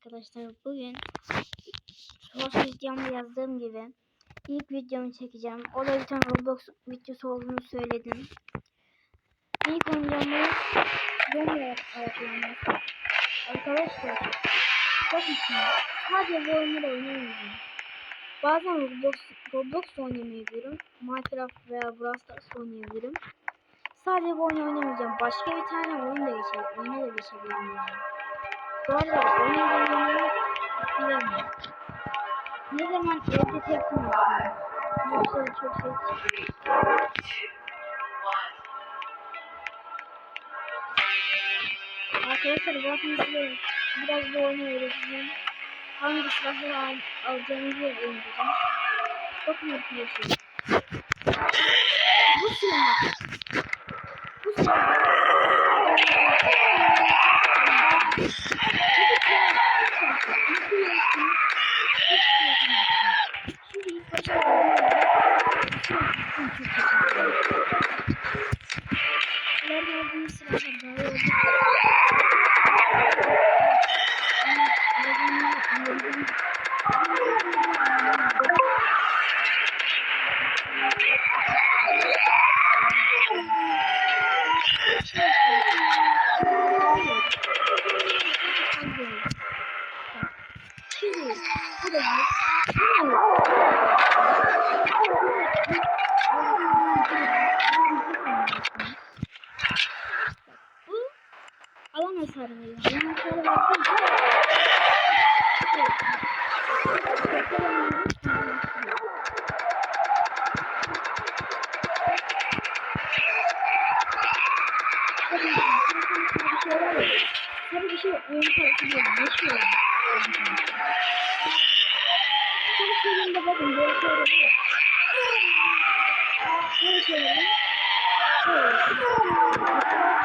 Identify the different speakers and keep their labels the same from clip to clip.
Speaker 1: Arkadaşlar bugün hoş videomda yazdığım gibi ilk videomu çekeceğim. O da bir tane Roblox videosu olduğunu söyledim. İlk oynayacağımız bomba ayaklanması. Arkadaşlar çok için sadece bu oyunları oynayamayacağım. Bazen Roblox, Roblox oynamayabilirim. Minecraft veya Brawl Stars oynayabilirim. Sadece bu oyunu oynamayacağım. Başka bir tane oyun da geçebilirim. Oyuna da geçebilirim yani. Bu arada oyun oynamayı bilemiyorum. Ne zaman evde tek yapıyorum. Yoksa çok ses çıkıyor. Arkadaşlar zaten size biraz da oyunu öğreteceğim. Hangi silahları al, alacağınızı öğreteceğim. Bakın arkadaşlar. Bu silah. Bu silah. Tabii bir şey oyun parası değil. Şeyinde bakın böyle şeyler oluyor. Böyle oluyor. Bakın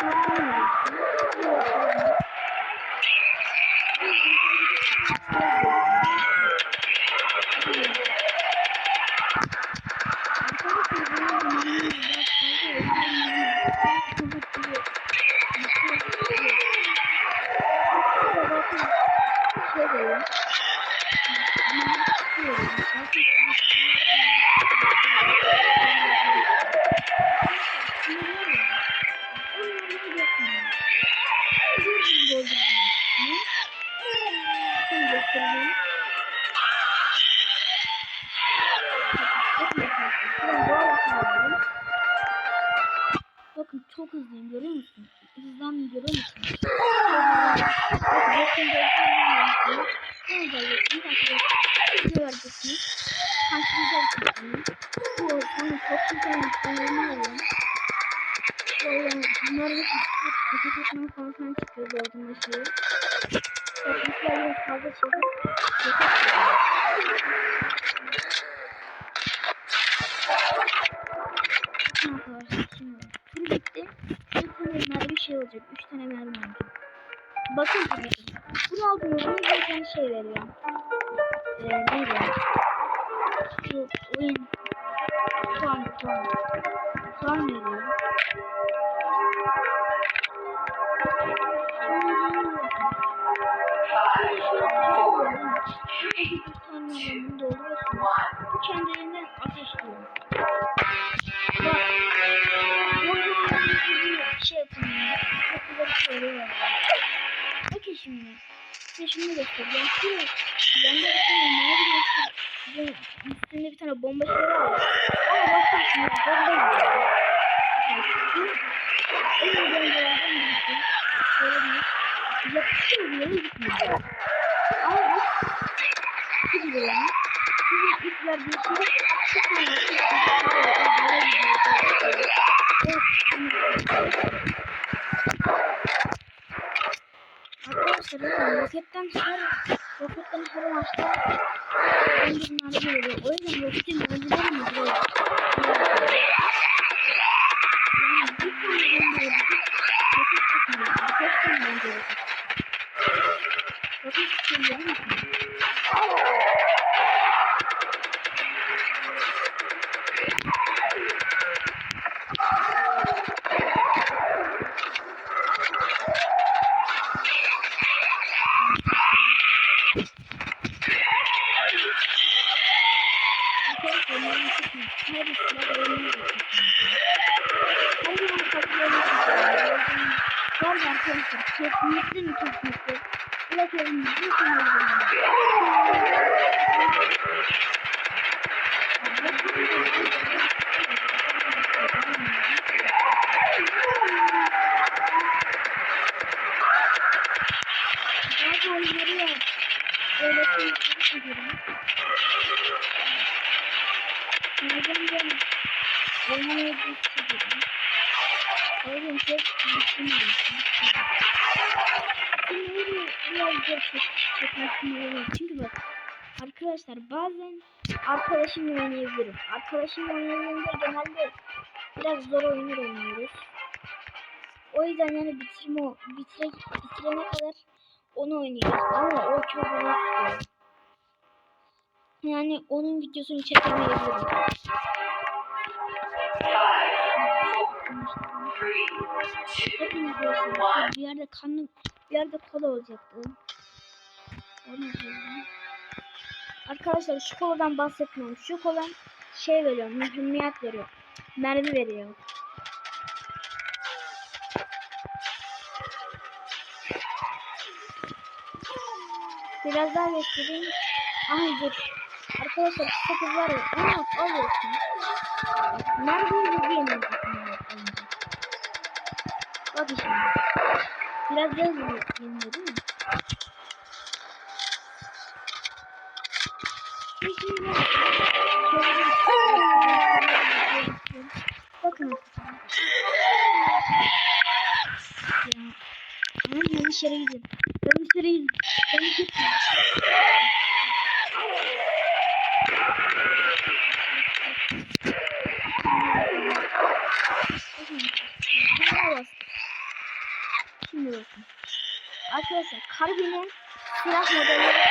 Speaker 1: şimdi. Bitti. Bir tane mermi şey olacak. Üç tane mermi. Bakın tabii Bunu aldığınızda bir tane şey veriyor. Ee, neydi? Şu oyun. Puan, puan. Puan veriyor. Bunu dolduruyorsunuz. Bu Şunu göstereceğim. Şuraya. Bende bir tane mavi göster. Üstünde bir tane bomba şey var. Ama bakın şimdi. Bomba yiyor. En iyi bombalardan birisi. Şöyle bir. Yapışıyor bir yere gitmiyor. Ama bu. Gidiyor yani. Sizin ilk verdiği şey. Şu tane. Roketten her roketten her maçta öldürümlerde veriyor. O yüzden roketin öldürür mü Var ya arkadaşlar kesinlikle mi kesinlikle. Bırak evimizi kullanalım. Neden ben oynamayı düşünüyorum? Zor çekmesini oluyor. Çünkü bak arkadaşlar bazen arkadaşımla oynayabilirim. Arkadaşımla oynadığımda genelde biraz zor oyunlar oynuyoruz. O yüzden yani bitirme, bitire, bitirene kadar onu oynuyoruz. Ama o çok sürüyor. Yani onun videosunu çekemeyebilirim. Arkadaşlar bir yerde kanlı bir yerde kola olacaktı. Arkadaşlar şu koladan bahsetmiyorum. Şu kola şey veriyor, mühimmat veriyor. Mermi veriyor. Biraz daha göstereyim. Aha dur. Arkadaşlar şu sakız var ya. Onu alıyorsun. Mermi. Bak şimdi. Biraz daha yeniyor değil mi? Bakın. Ya. Ben dışarı gideyim. Ben dışarı gideyim. Ben dışarı gideyim. Şimdi bakın. Karbine silah modelleri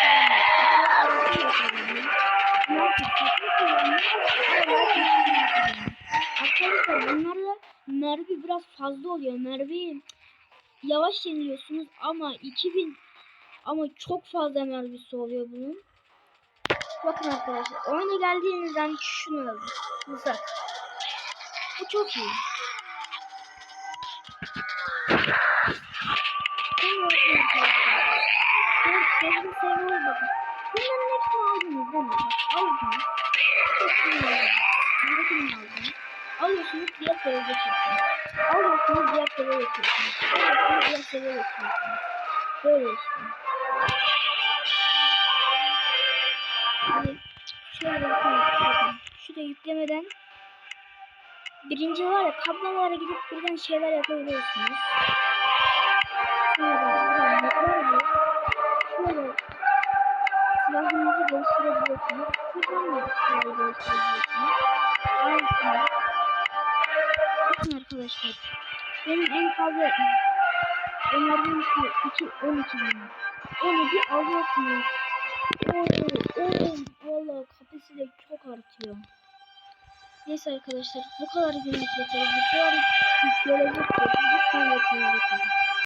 Speaker 1: Arkadaşlar bunlarla mermi biraz fazla oluyor. Mermi yavaş yeniliyorsunuz ama 2000 ama çok fazla mermisi oluyor bunun. Bakın arkadaşlar oyuna geldiğinizden şunu alın. Mızrak. Bu çok iyi. Şimdi bakın arkadaşlar. Ben sevdim seviyorum bakın. Bunların hepsini aldınız değil mi? Aldınız. Hepsini aldınız. Buradakini aldınız. Alıyorsunuz diğer seviyeye geçiyorsunuz. Alıyorsunuz diğer seviyeye geçiyorsunuz. Alıyorsunuz diğer seviyeye geçiyorsunuz. Böyle işte. Hani şöyle bakın. bakın. Şurada yüklemeden birinci var ya kablolara gidip buradan şeyler yapabiliyorsunuz. Şöyle buradan bakın. Şöyle silahınızı geliştirebiliyorsunuz. Şuradan da silahı geliştirebiliyorsunuz. Aynısını. Bakın arkadaşlar. Benim en fazla önerdiğim şey 2 12 bin. Onu bir. Oo, oo, valla kapasite çok artıyor. Neyse arkadaşlar bu kadar günlük yeter. Bu kadar gelecek. Lütfen bakın.